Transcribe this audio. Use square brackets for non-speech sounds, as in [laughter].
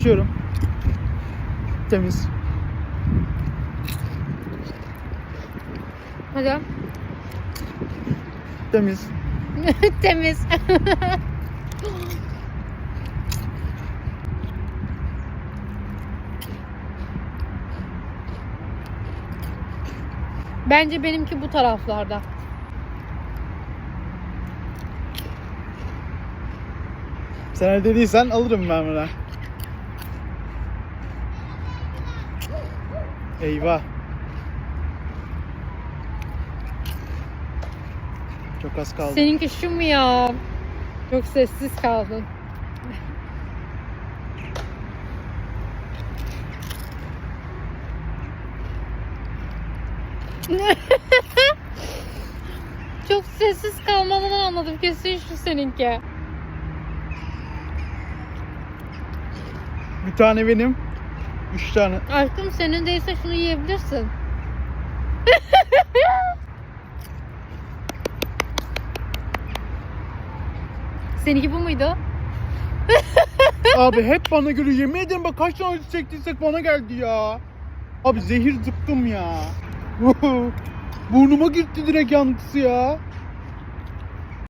Açıyorum. Temiz. Hadi. Temiz. [laughs] Temiz. Bence benimki bu taraflarda. Sen öyle dediysen alırım ben bunu. Eyvah. Çok az kaldı. Seninki şu mu ya? Çok sessiz kaldın. [laughs] Çok sessiz kalmadan anladım. Kesin şu seninki. Bir tane benim. Üç tane. Aşkım senin değilse şunu yiyebilirsin. [laughs] Seninki bu muydu? Abi hep bana göre yemin ederim bak kaç tane acı çektiysek bana geldi ya. Abi zehir zıkkım ya. [laughs] Burnuma gitti direkt yantısı ya.